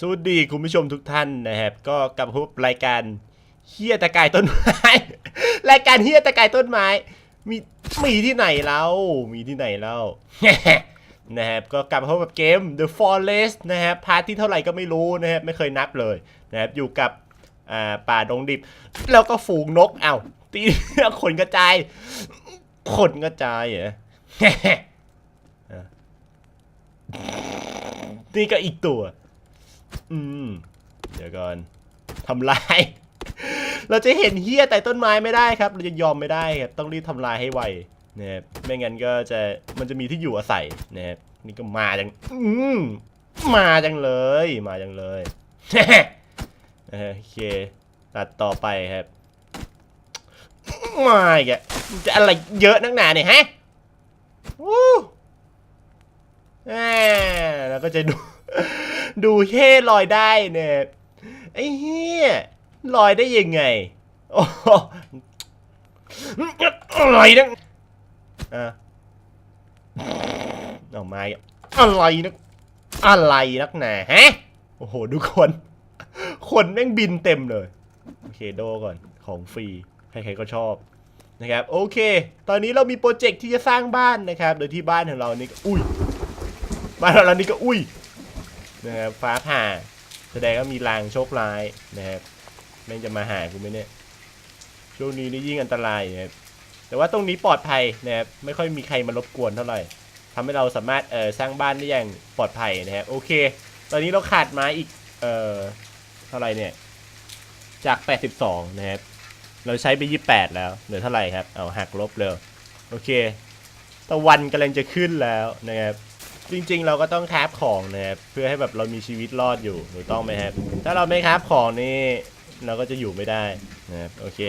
สวัสดีคุณผู้ชมทุกท่านนะครับ ก็กลับมาพบรายการเฮียตะกายต้นไม้ รายการเฮียตะกายต้นไม้ มีมีที่ไหนแล้วมีที่ไหนแล้วนะครับก็กลับมาพบกับเกม The Forest นะครับพาร์ทที่เท่าไหร่ก็ไม่รู้นะครับไม่เคยนับเลยนะครับอยู่กับอ่าป่าดงดิบ แล้วก็ฝูงนกเอ้าตีขนกระจายขนกระจายเหรออะนี่ก็อีกตัว อืม เดี๋ยวก่อนทำลาย เราจะเห็นเฮียแต่ต้นไม้ไม่ได้ครับ เราจะยอมไม่ได้ครับ ต้องรีบทำลายให้ไวนะครับไม่งั้นก็จะมันจะมีที่อยู่อาศัยนะครับนี่ก็มาจังอืมมาจังเลย มาจังเลยโอเค ตัดต่อไปครับมาอีกอะจะอะไรเยอะนักหนาเนี่ยฮะวู้แล้วก็จะดู ดูเฮ่ลอยได้เนี่ย ไอ้เฮียลอยได้ยังไง โอ้โหอะไรนะอะเอาไม้อะไรนะอะไรนักหนาฮะ โอ้โหดูคน คนแม่งบินเต็มเลย โอเคโดก่อนของฟรี ใครๆก็ชอบนะครับ โอเค ตอนนี้เรามีโปรเจกต์ที่จะสร้างบ้านนะครับ โดยที่บ้านของเรานี่ก็อุ้ย บ้านของเรานี่ก็อุ้ย นะครับฟ้าผ่าแสดงว่ามีลางโชคร้ายนะครับแม่งจะมาหากูไหมเนี่ยช่วงนี้นี่ยิ่งอันตรายนะครับแต่ว่าตรงนี้ปลอดภัยนะครับไม่ค่อยมีใครมารบกวนเท่าไหร่ทำให้เราสามารถเอ่อสร้างบ้านได้อย่างปลอดภัยนะครับโอเค ตอนนี้เราขาดไม้อีกเอ่อเท่าไหร่เนี่ยจาก 82 นะครับ เราใช้ไป 28 แล้ว เหลือเท่าไหร่ครับ เอาหักลบเลย โอเค ตะวันกำลังจะขึ้นแล้วนะครับ จริง ๆ เราก็ต้องคราฟของนะครับเพื่อให้แบบเรามีชีวิตรอดอยู่ถูกต้องไหมครับ ถ้าเราไม่คราฟของนี่เราก็จะอยู่ไม่ได้นะครับโอเค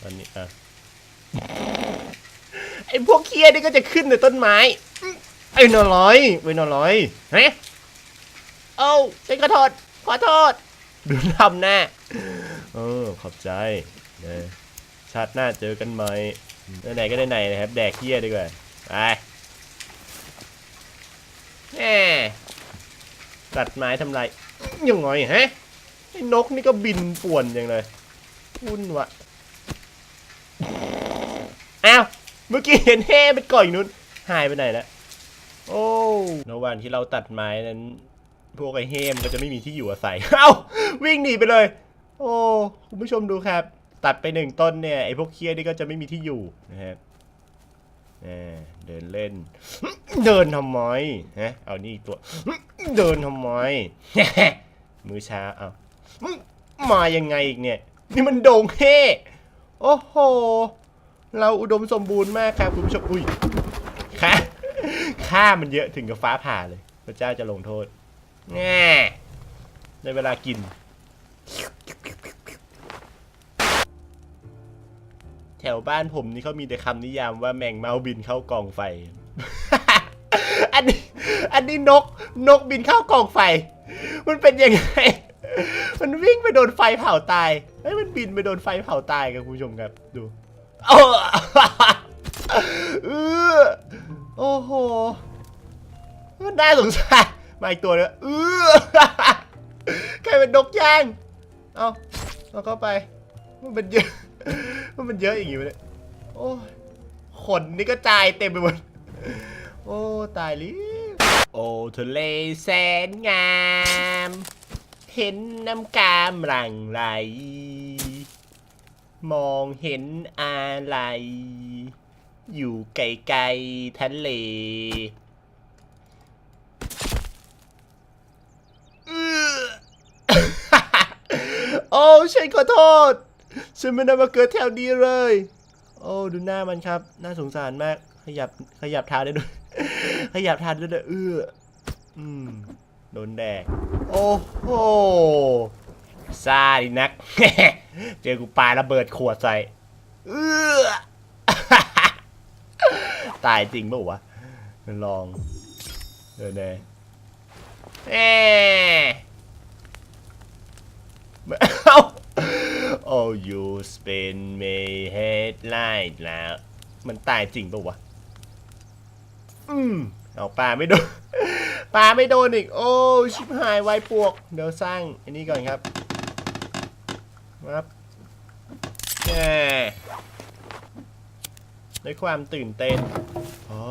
ตอนนี้อะไอพวกเคียนี่ก็จะขึ้นในต้นไม้ไอ้นอร้อยไว้นอร้อยเฮะเอ้าฉันขอโทษขอโทษดูทำหน้าเออขอบใจนะชาติหน้าเจอกันไหมไหนก็ได้ไหนนะครับ แดกเคียดีกว่าไป แหมตัดไม้ทำลายยังไงฮะไอ้นกนี่ก็บินป่วนอย่างเลยวุ่นวะอ้าว เมื่อกี้เห็นแห่เป็นก่อยนู้นหายไปไหนแล้วโอ้ในวันที่เราตัดไม้นั้น พวกไอ้เฮมก็จะไม่มีที่อยู่อาศัย เอ้า วิ่งหนีไปเลย โอ้ คุณผู้ชมดูครับ ตัดไปหนึ่งต้นเนี่ย ไอ้พวกเคียนี่ก็จะไม่มีที่อยู่นะครับ เดินเล่น เดินทำไมฮะเอานี่ตัว เดินทำไมมือช้าเอามายังไงอีกเนี่ย นี่มันโด่งเฮ่โอ้โห เราอุดมสมบูรณ์มากครับคุณผู้ชมอุ้ยค่าค่ามันเยอะถึงกับฟ้าผ่าเลย พระเจ้าจะลงโทษแง่ในเวลากิน ถวบ้านผมนี่เขามีแต่คำนิยามว่าแมงเมาบินเข้ากองไฟ อันนี้ อันนี้นก นกบินเข้ากองไฟ มันเป็นยังไง มันวิ่งไปโดนไฟเผาตาย เฮ้ย มันบินไปโดนไฟเผาตายครับคุณผู้ชมครับ ดูโอ้โห มันน่าสงสาร มาอีกตัวเลยเออใครเป็นนกย่าง เอาเอาเข้าไป มันเป็นเยอะ มันเป็นเยอะอย่างงี้เนี่ยโอ้ขนนี่ก็จายเต็มไปหมด โอ้ตายลิโอ้ทะเลแสนงาม เห็นน้ำกามหลังไหล มองเห็นอะไร อยู่ไกลๆทะเลโอ้ฉันขอโทษ ฉันไม่ได้มาเกิดแถวนี้เลย โอ้ดูหน้ามันครับ น่าสงสารมาก ขยับขยับเท้าได้ด้วย ขยับเท้าได้ด้วยเอืออืมโดนแดก โอ้โหซาดินัก เจอกูปาระเบิดขวดใส่เอือตายจริงป่าวะลองเดินแน่แหม เอ้า Oh you spin me headlight แล้วมันตายจริงป่าวะ อืม เอาปลาไม่โดน ปลาไม่โดนอีก โอ้ ชิบหาย ไวปวก เดี๋ยวสร้างอันนี้ก่อนครับ ครับแหมด้วยความตื่นเต้นอ๋อ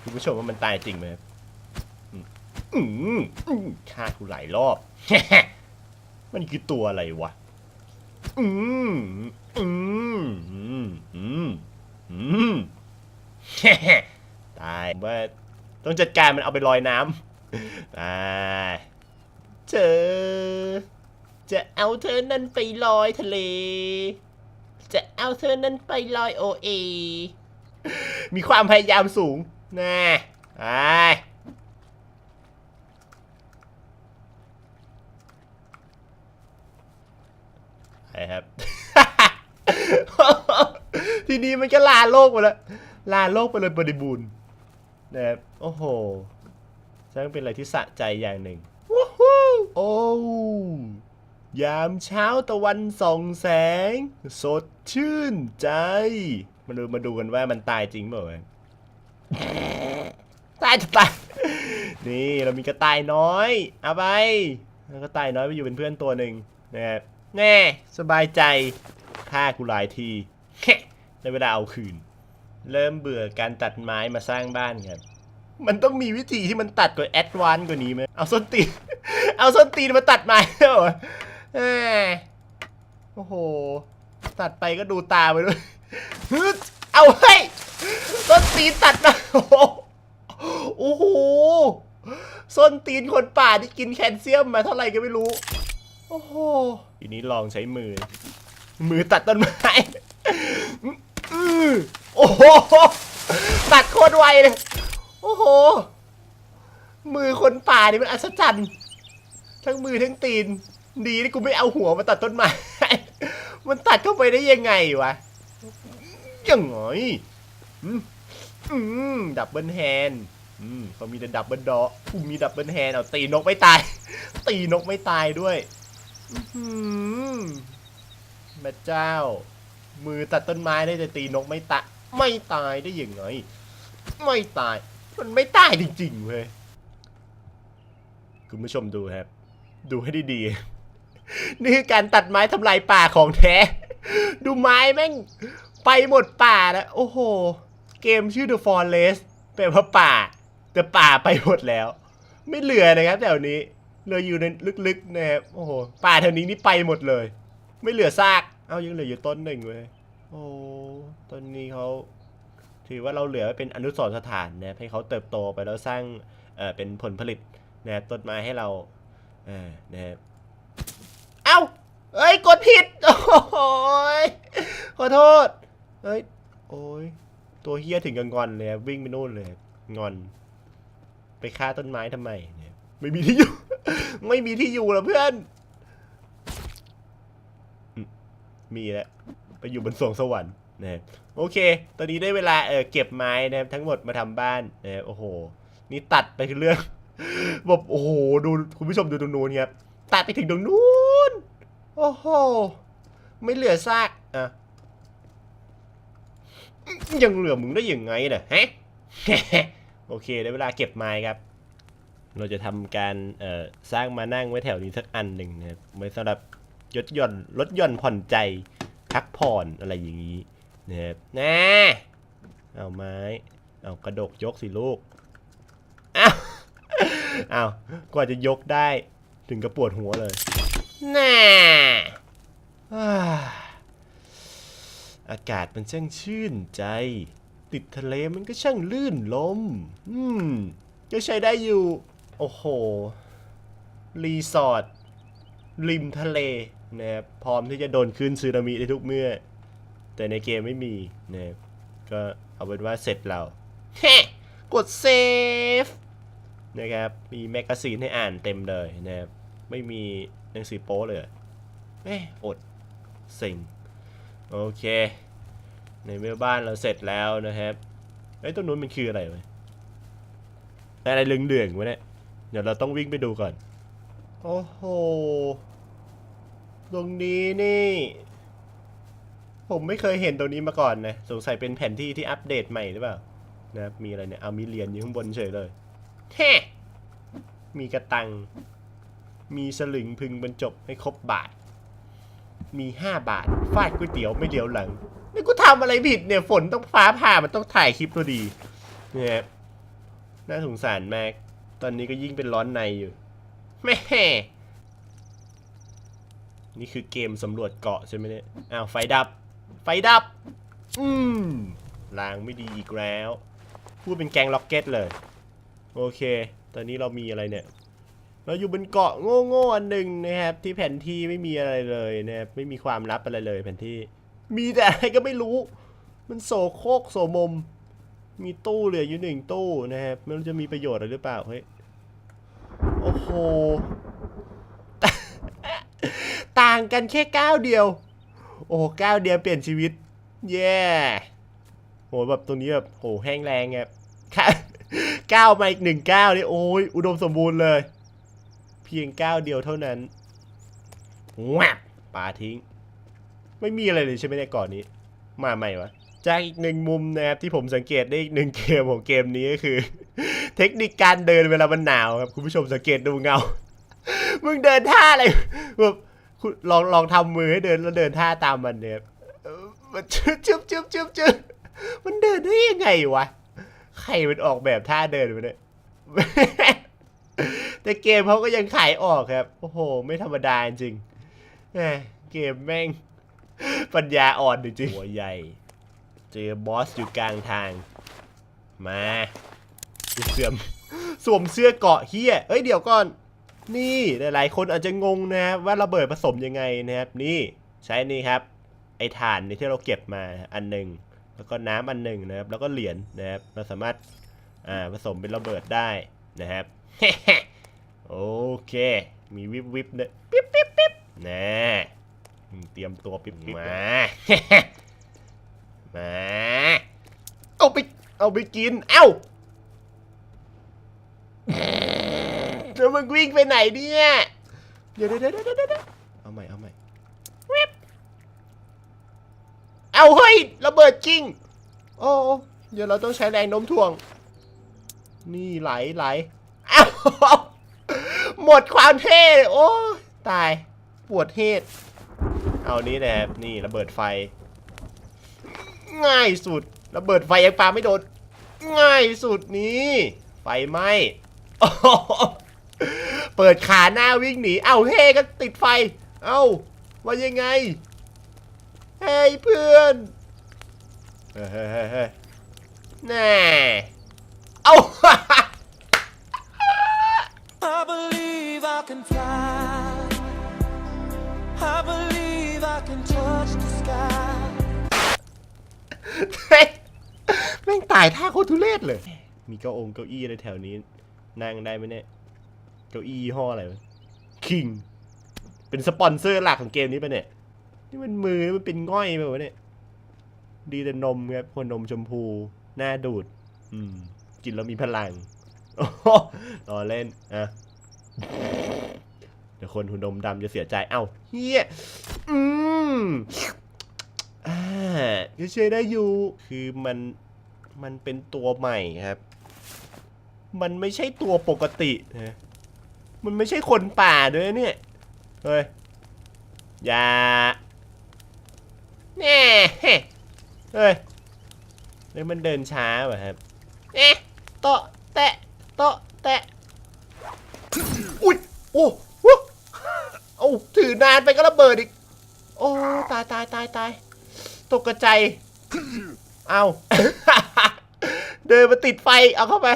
คุณผู้ชมว่ามันตายจริงไหมอืมอืมอืมฆ่ากูหลายรอบ มันคือตัวอะไรวะ อืมอืมอืมอืมอืมตายว่าต้องจัดการมันเอาไปลอยน้ำตายเธอ จะเอาเธอนั้นไปลอยทะเล จะเอาเธอนั้นไปลอยโอเอ มีความพยายามสูงนะไป ใช่ครับ ทีนี้มันก็ลาโลกไปแล้วลาโลกไปเลยบริบูรณ์นะครับโอ้โหช่างเป็นอะไรที่สะใจอย่างหนึ่งวู้ฮู้โอ้ยามเช้าตะวันส่องแสง สดชื่นใจ มาดูมาดูกันว่ามันตายจริงเปล่าตายจะตาย นี่เรามีกระต่ายน้อย เอาไปแล้วกระต่ายน้อยไปอยู่เป็นเพื่อนตัวหนึ่งนะครับ แน่สบายใจฆ่ากูหลายทีในเวลาเอาคืน เริ่มเบื่อการตัดไม้มาสร้างบ้านครับมันต้องมีวิธีที่มันตัดกว่าแอดวานกว่านี้ไหมเอาส้นตีน เอาส้นตีนมาตัดไม้เหรออโอ้โห ตัดไปก็ดูตาไปด้วยเอาเฮ้ยส้นตีนตัดมาโอ้โหโอ้โหส้นตีนคนป่าที่กินแคลเซียมมาเท่าไหร่ก็ไม่รู้ โอ้โหทีนี้ลองใช้มือ มือตัดต้นไม้โอ้โห ตัดโคตรไวเลย โอ้โห มือคนป่านี่มันอัศจรรย์ทั้งมือทั้งตีน ดีที่กูไม่เอาหัวมาตัดต้นไม้ มันตัดเข้าไปได้ยังไงวะ ยังไงอืมอืมดับเบิลแฮนอืมเขามีแต่ดับเบิลดอกูมีดับเบิลแฮนเอาตีนกไม่ตาย ตีนกไม่ตายด้วย แม่เจ้า มือตัดต้นไม้ได้แต่ตีนกไม่ตะ ไม่ตายได้ยังไง ไม่ตาย มันไม่ตายจริงๆเว้ยคุณผู้ชมดูครับ ดูให้ดีๆ นี่คือการตัดไม้ทำลายป่าของแท้ ดูไม้แม่ง ไปหมดป่านะโอ้โห เกมชื่อ The Forest แปลว่าป่า แต่ป่าไปหมดแล้ว ไม่เหลือนะครับแถวนี้ เลือยู่ในลึกๆนะครับโอ้โหป่าแถวนี้นี่ไปหมดเลย ไม่เหลือซาก เอ้ายังเหลืออยู่ต้นหนึ่งเว้ยโอ้ต้นนี้เขาถือว่าเราเหลือเป็นอนุสรณ์สถานนะให้เขาเติบโตไปแล้วสร้างเอ่อเป็นผลผลิตนะต้นไม้ให้เราเออนะครับเอ้าเอ้ยกดผิดโอ้ยขอโทษเอ้ยโอ้ยตัวเฮียถึงกับงอนเลยวิ่งไปนู่นเลย งอน ไปฆ่าต้นไม้ทำไมเนี่ยไม่มีที่อยู่ ไม่มีที่อยู่แล้วเพื่อน มีแล้วไปอยู่บนสวงสวรรค์นะครับโอเค ตอนนี้ได้เวลาเออเก็บไม้นะครับทั้งหมดมาทำบ้านนะโอ้โห นี่ตัดไปเรื่องแบบโอ้โหดูคุณผู้ชมดูตรงนู้นครับตัดไปถึงตรงนู้นโอ้โหไม่เหลือซากอะยังเหลือมึงได้ยังไงเนี่ยฮะโอเคได้เวลาเก็บไม้ครับ เราจะทำการสร้างมานั่งไว้แถวนี้สักอันหนึ่งนะครับไว้สำหรับยดย่อนลดย่อนผ่อนใจพักผ่อนอะไรอย่างนี้นะครับนะเอาไม้ เอากระดกยกสิลูกอ้าวอ้าวกว่าจะยกได้ถึงกระปวดหัวเลยน่าอ่าอากาศมันช่างชื่นใจ ติดทะเลมันก็ช่างลื่นลม อืม ก็ใช้ได้อยู่ โอ้โห รีสอร์ทริมทะเลนะครับพร้อมที่จะโดนคลื่นสึนามิได้ทุกเมื่อ แต่ในเกมไม่มีนะครับก็เอาเป็นว่าเสร็จเราเฮ้กดเซฟนะครับ มีแมกกาซีนให้อ่านเต็มเลยนะครับ ไม่มีหนังสือโป๊เลยเอ้อดเซ็งโอเค ในเมื่อบ้านเราเสร็จแล้วนะครับไอ้ตรงนู้นมันคืออะไรวะอะไรเหลืองๆวะเนี่ย ดี๋ยวเราต้องวิ่งไปดูก่อน โอ้โห ตรงนี้นี่ ผมไม่เคยเห็นตรงนี้มาก่อนนะ สงสัยเป็นแผนที่ที่อัปเดตใหม่หรือเปล่า นะครับ มีอะไรเนี่ย เอามีเหรียญอยู่ข้างบนเฉยเลยแฮ่มีกระตัง มีสลึงพึงบรรจบให้ครบบาท มีห้าบาท ฟาดก๋วยเตี๋ยวไม่เดียวหลัง นี่กูทำอะไรผิดเนี่ย ฝนต้องฟ้าผ่ามันต้องถ่ายคลิปตัวดีเนี่ยครับน่าสงสารมาก ตอนนี้ก็ยิ่งเป็นร้อนในอยู่แม่นี่คือเกมสำรวจเกาะใช่ไหมเนี่ย อ้าวไฟดับ ไฟดับ อืมลางไม่ดีอีกแล้ว พูดเป็นแกงล็อกเก็ตเลย โอเค ตอนนี้เรามีอะไรเนี่ย เราอยู่บนเกาะโง่ๆอันหนึ่งนะครับ ที่แผนที่ไม่มีอะไรเลยนะครับ ไม่มีความลับอะไรเลยแผนที่ มีแต่อะไรก็ไม่รู้ มันโสโครกโสมม มีตู้เหลืออยู่หนึ่งตู้นะครับ ไม่รู้จะมีประโยชน์อะไรหรือเปล่า เฮ้ย โอ้โห ต่างกันแค่ก้าวเดียว โอ้ก้าวเดียวเปลี่ยนชีวิตเย้โหแบบตรงนี้แบบโหแห้งแรงครับก้าวมาอีกหนึ่งก้าวนี่โอ้ยอุดมสมบูรณ์เลย เพียงก้าวเดียวเท่านั้นแวบปาทิ้ง ไม่มีอะไรเลยใช่ไหมในก่อนนี้ มาใหม่วะ จากอีกหนึ่งมุมนะครับที่ผมสังเกตได้อีกหนึ่งเกมของเกมนี้ก็คือ เทคนิคการเดินเวลามันหนาวครับคุณผู้ชมสังเกตดูเงา มึงเดินท่าอะไรแบบลองลองทำมือให้เดินแล้วเดินท่าตามมันเนี่ยมันชึบชึบชึบชึบชึบมันเดินได้ยังไงวะใครมันออกแบบท่าเดินวะเนี่ยแต่เกมเขาก็ยังขายออกครับ โอ้โห ไม่ธรรมดาจริงเกมแม่ง ปัญญาอ่อนจริงหัวใหญ่ เจอบอสอยู่กลางทาง มาเสื่อมสวมเสื้อเกาะเฮียเอ้ยเดี๋ยวก่อน นี่หลายๆคนอาจจะงงนะครับว่าระเบิดผสมยังไงนะครับ นี่ใช้นี่ครับ ไอ้ถ่านนี่ที่เราเก็บมาอันหนึ่งแล้วก็น้ำอันหนึ่งนะครับ แล้วก็เหรียญนะครับเราสามารถอ่าผสมเป็นระเบิดได้นะครับโอเค มีวิบวิบเนี่ยปิ๊บปิ๊บปิ๊บนะอืมเตรียมตัวปิ๊บปิ๊บมา มาเอาไปเอาไปกิน เอ้าแล้วมึงวิ่งไปไหนเนี่ย เดี๋ยวเดี๋ยวเดี๋ยวเดี๋ยวเดี๋ยวเอาใหม่เอาใหม่แว๊บเอาเฮ้ยระเบิดจริง โอ้เดี๋ยวเราต้องใช้แรงโน้มถ่วง นี่ไหลไหลอ้าหมดความเท่โอ้ตายปวดเทศเอานี้นะครับนี่ระเบิดไฟ ง่ายสุดระเบิดไฟยังปาไม่โดนง่ายสุดนี้ไฟไหมเปิดขาหน้าวิ่งหนี เอ้าเฮ้ก็ติดไฟ เอ้าว่ายังไง เฮ้ยเพื่อนเฮ้ยแน่เอ้า I believe I can fly. I believe I can touch the sky. ายท่าโคตรทุเรศเลย มีเก้าองเก้าอี้ในแถวนี้ นั่งได้ไหมเนี่ย เก้าอี้ยี่ห้ออะไรคิง เป็นสปอนเซอร์หลักของเกมนี้ปะเนี่ย นี่มันมือมันเป็นง่อยไปวะเนี่ย ดีแต่นมครับคนนมชมพู หน้าดูด อืม กินแล้วมีพลังโอ้โหรอเล่น อะ เดี๋ยวคนหุ่นนมดำจะเสียใจ เอ้าเฮียอืมอ่าก็ใช้ได้อยู่ คือมัน มันเป็นตัวใหม่ครับ มันไม่ใช่ตัวปกตินะมันไม่ใช่คนป่าด้วยเนี่ย เฮ้ย อย่าแน่เฮ้ยเฮ้ยแล้วมันเดินช้าป่ะครับ เอ๊ะโตะแตะโตะแตะ อุ้ย โอ้โหเอาถือนานไปก็ระเบิดอีก โอ้ ตายตายตายตาย ตกกระใจเอา เดินมาติดไฟเอาเข้าไป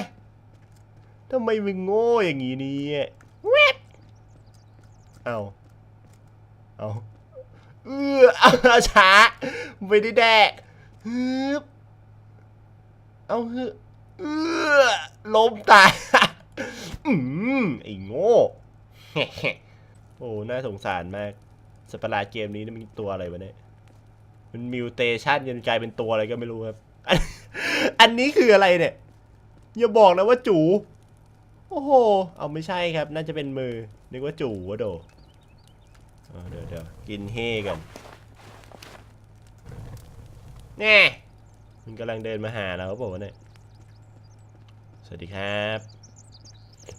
ทำไมมึงโง่อย่างนี้เนี่ยแวบเอาเอาเออเอาช้าไม่ได้แดกฮึบเอาฮึเออล้มตายอืมไอ้โง่โอ้น่าสงสารมากสปาร์ลาเกมนี้มันตัวอะไรวะเนี่ยมันมิวเทชันจนกลายเป็นตัวอะไรก็ไม่รู้ครับ อันนี้คืออะไรเนี่ย อย่าบอกนะว่าจู โอ้โห เอาไม่ใช่ครับ น่าจะเป็นมือ นึกว่าจูวะโดเดี๋ยวเดี๋ยวกินเฮกันแน่มันกำลังเดินมาหาเราบอกว่าเนี่ย สวัสดีครับ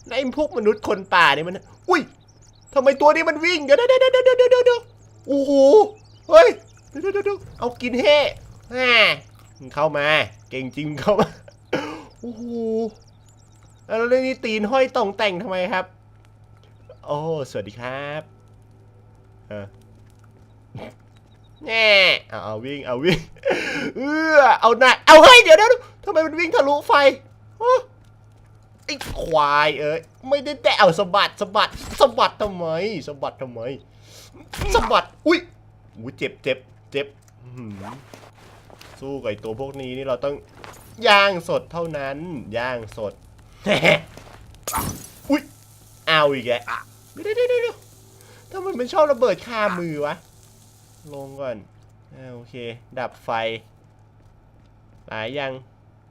ในพวกมนุษย์คนป่าเนี่ยมัน อุ้ยทำไมตัวนี้มันวิ่ง เดี๋ยวเดี๋ยวเดี๋ยวเดี๋ยวเดี๋ยวเดี๋ยวเดี๋ยวโอ้โห เฮ้ยเดี๋ยวเดี๋ยวเดี๋ยวเอากินเฮ่แหมมึง เข้ามา เก่งจริงเข้ามาโอ้โหแล้วเรื่องนี้ตีนห้อยตองแต่งทำไมครับ โอ้ สวัสดีครับเออแน่เอาเอาวิ่ง เอาวิ่ง เออเอาหน้าเอาเฮ้ย เดี๋ยวเดี๋ยวทำไมมันวิ่งทะลุไฟไอ้ควายเอ้ย ไม่ได้แต่เอาสะบัดสะบัดสะบัดทำไมสะบัดทำไมสะบัด อุ้ยอุ้ยเจ็บเจ็บเจ็บ สู้กับไอ้ตัวพวกนี้นี่เราต้องย่างสดเท่านั้น ย่างสด อุ้ยเอาอีกแกเดี๋ยวเดี๋ยวเดี๋ยวเดี๋ยวทำไมมันชอบระเบิดคามือวะ ลงก่อนอ่าโอเค ดับไฟ หลายยัง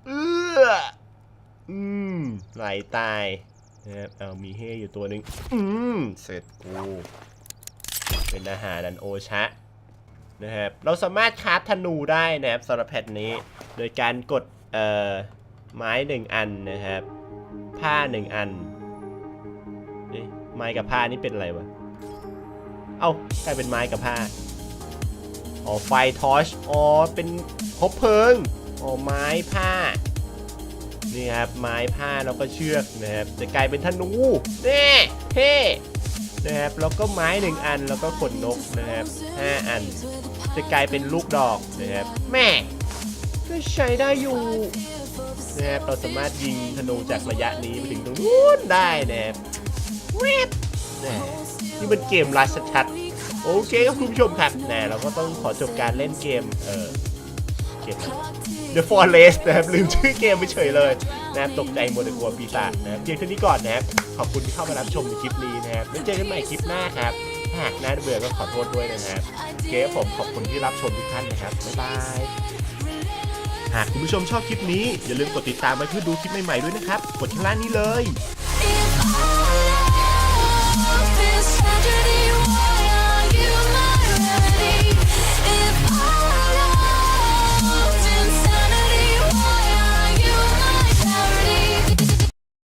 เอื้ออืมไหลตายนะครับเอามีเฮอยู่ตัวหนึ่งอืมเสร็จกู เป็นอาหารนันโอชะ นะครับเราสามารถคราฟธนูได้นะครับสำหรับแพทนี้ โดยการกดเอ่อไม้หนึ่งอันนะครับ ผ้าหนึ่งอันเอ๊ะไม้กับผ้านี่เป็นอะไรวะเอ้ากลายเป็นไม้กับผ้าอ๋อไฟทอชอ๋อเป็นคบเพลิงอ๋อไม้ผ้านี่ครับไม้ผ้าแล้วก็เชือกนะครับจะกลายเป็นธนูเน่เท่ นะครับแล้วก็ไม้หนึ่งอันแล้วก็ขนนกนะครับห้าอัน จะกลายเป็นลูกดอกนะครับแม่ก็ใช้ได้อยู่นะครับเราสามารถยิงธนูจากระยะนี้ไปถึงตรงนู้นได้นะครับแวบนี่มันเกมรัชชัดโอเคครับคุณผู้ชมครับนะเราก็ต้องขอจบการเล่นเกมเออเกม The Forest นะครับลืมชื่อเกมไปเฉยเลยนะครับตกใจหมดเลยกลัวปีศาจนะครับเพียงเท่านี้ก่อนนะครับขอบคุณที่เข้ามารับชมในคลิปนี้นะครับแล้วเจอกันใหม่คลิปหน้าครับหากน่าเบื่อก็ขอโทษด้วยนะครับเคครับผมขอบคุณที่รับชมทุกท่านนะครับบ๊ายบายหากคุณผู้ชมชอบคลิปนี้อย่าลืมกดติดตามไว้เพื่อดูคลิปใหม่ๆด้วยนะครับกดข้างล่างนี้เลย If I feel sad